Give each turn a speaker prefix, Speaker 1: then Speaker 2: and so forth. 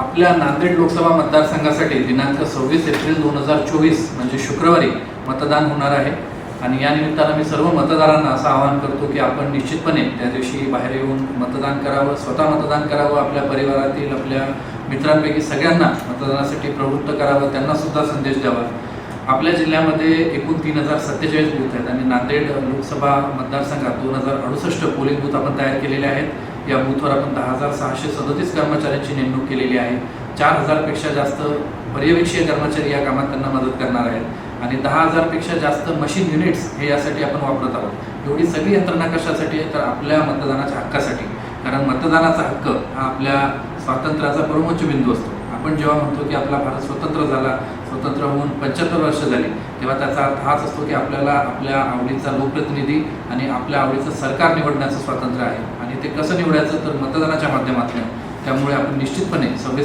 Speaker 1: आपल्या नांदेड लोकसभा मतदारसंघासाठी दिनांक सव्वीस एप्रिल दोन हजार चोवीस म्हणजे शुक्रवारी मतदान होणार आहे. आणि या निमित्तानं मी सर्व मतदारांना असं आवाहन करतो की आपण निश्चितपणे त्या दिवशी बाहेर येऊन मतदान करावं स्वतः मतदान करावं आपल्या परिवारातील आपल्या मित्रांपैकी सगळ्यांना मतदानासाठी प्रवृत्त करावं त्यांना सुद्धा संदेश द्यावा. आपल्या जिल्ह्यामध्ये एकूण तीन हजार सत्तेचाळीस बूथ आहेत आणि नांदेड लोकसभा मतदारसंघात दोन हजार अडुसष्ट पोलिंग बूथ आपण तयार केलेले आहेत. या बूथवर आपण दहा हजार सहाशे सदतीस कर्मचाऱ्यांची नेमणूक केलेली आहे. चार हजारपेक्षा जास्त पर्यवेक्षीय कर्मचारी या कामात त्यांना मदत करणार आहेत. आणि दहा हजारपेक्षा जास्त मशीन युनिट्स हे यासाठी आपण वापरत आहोत. एवढी सगळी यंत्रणा कशासाठी आहे? तर आपल्या मतदानाच्या हक्कासाठी. कारण मतदानाचा हक्क हा आपल्या स्वातंत्र्याचा परमोच्च बिंदू असतो. आपण जेव्हा म्हणतो की आपला भारत स्वतंत्र झाला स्वतंत्र होऊन पंच्याहत्तर वर्ष झाली तेव्हा त्याचा अर्थ हाच असतो की आपल्याला आपल्या आवडीचा लोकप्रतिनिधी आणि आपल्या आवडीचं सरकार निवडण्याचं स्वातंत्र्य आहे. आणि ते कसं निवडायचं तर मतदानाच्या माध्यमातून. त्यामुळे आपण निश्चितपणे सव्वीस